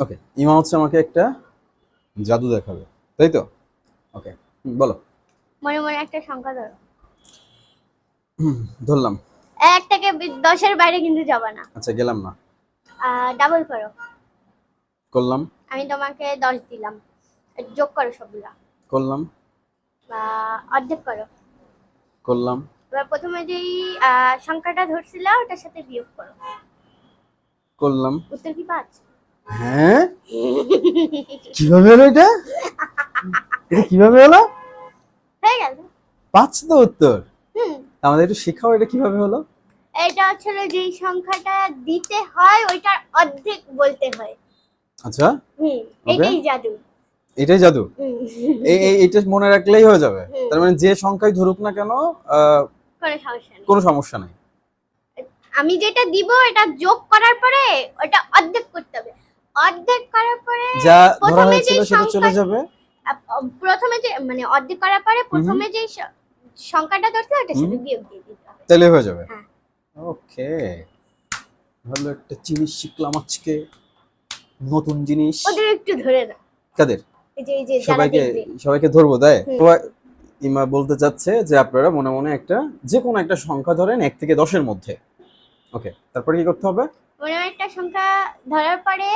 ওকে ইমা হচ্ছে আমাকে একটা জাদু দেখাবে তাই তো? ওকে বলো। মনে মনে একটা সংখ্যা ধরো। ধরলাম। এক থেকে দশের বাইরে কিন্তু যাবে না। আচ্ছা গেলাম না। ডাবল করো। করলাম। আমি তোমাকে দশ দিলাম। যোগ করো সবগুলা। করলাম। বা অর্ধেক করো। করলাম। এবার প্রথমে যেই আহ, সংখ্যাটা ধরছিল ওটার সাথে বিয়োগ করো। করলাম। উত্তর কি পাঁচ হ্যাঁ? কীভাবে হলো এটা? এটা কীভাবে হলো হয়ে গেল। পাঁচ তো উত্তর। আমাদের একটু শেখাও এটা কীভাবে হলো। এটা হচ্ছে যেই সংখ্যাটা দিতে হয় ওইটার অর্ধেক বলতে হয়। আচ্ছা। হুম এটাই জাদু। এটাই জাদু? এই এইটা মনে রাখলেই হয়ে যাবে। তার মানে যে সংখ্যাই ধরুক না কেন কোনো সমস্যা নেই। সমস্যা নাই। আমি যেটা দিব এটা যোগ করার পরে ওটা অর্ধেক করতে হবে। অর্ধেক করার পরে যা ধরা প্রথমে হয়েছিল সেটা চলে যাবে? প্রথমে যে মানে অর্ধেক করার পরে প্রথমে যে সংখ্যাটা ধরতে ওটার সাথে বিয়োগ দিয়ে দিতে হবে। তাহলে হয়ে যাবে। হ্যাঁ। ওকে। ভালো একটা জিনিস শিখলাম আজকে। নতুন জিনিস। ওদের একটু ধরে না কাদের? সবাইকে সবাইকে ধরবো তাই। ইমা বলতে চাচ্ছে যে আপনারা মনে মনে একটা যে কোনো একটা সংখ্যা ধরেন এক থেকে দশের মধ্যে। ওকে তারপরে কি করতে হবে? মনে একটা সংখ্যা ধরার পরে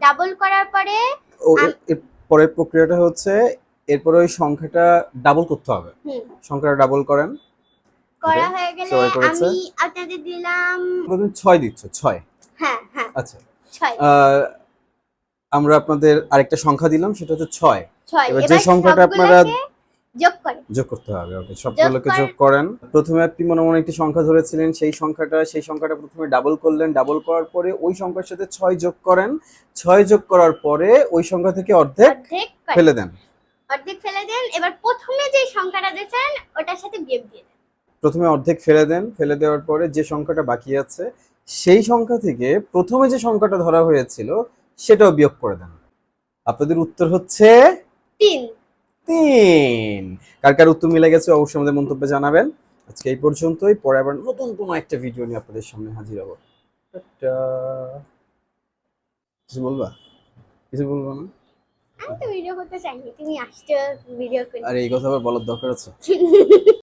ডাবল করার পরে পরের প্রক্রিয়াটা হচ্ছে এরপরে ওই সংখ্যাটা ডাবল করতে হবে। সংখ্যাটা ডাবল করেন। করা হয়ে গেলে আমি আপনাদের দিলাম প্রথম ছয় দিচ্ছ ছয়? হ্যাঁ হ্যাঁ। আচ্ছা। ছয়। আহ, আমরা আপনাদের আরেকটা সংখ্যা দিলাম সেটা হচ্ছে ছয়। ছয়। এবার যে সংখ্যাটা আপনারা যোগ করে যোগ করতে হবে ওকে সবগুলোকে যোগ করেন। প্রথমে আপনি মনে মনে একটি সংখ্যা ধরেছিলেন সেই সংখ্যাটা সেই সংখ্যাটা প্রথমে ডাবল করলেন ডাবল করার পরে ওই সংখ্যার সাথে ছয় যোগ করেন। ছয় যোগ করার পরে ওই সংখ্যা থেকে অর্ধেক অর্ধেক ফেলে দেন। অর্ধেক ফেলে দেন এবার প্রথমে যে সংখ্যাটা দিয়েছেন ওটার সাথে বিয়োগ দিয়ে দেন। প্রথমে অর্ধেক ফেলে দেন ফেলে দেওয়ার পরে যে সংখ্যাটা বাকি আছে সেই সংখ্যা থেকে প্রথমে যে সংখ্যাটা ধরা হয়েছিল সেটাও বিয়োগ করে দেন। আপনাদের উত্তর হচ্ছে তিন। তিন। কার কার উত্তর মিলে গেছে অবশ্যই আমাদের মন্তব্য জানাবেন। আজকে এই পর্যন্তই। পরে আবার নতুন কোনো একটা ভিডিও নিয়ে আপনাদের সামনে হাজির হব। কিছু বলবা? কিছু বলব না? আমি তো ভিডিও করতে চাইনি। তুমি আসছো ভিডিও করে। আরে এই কথা আবার বলার দরকার আছে?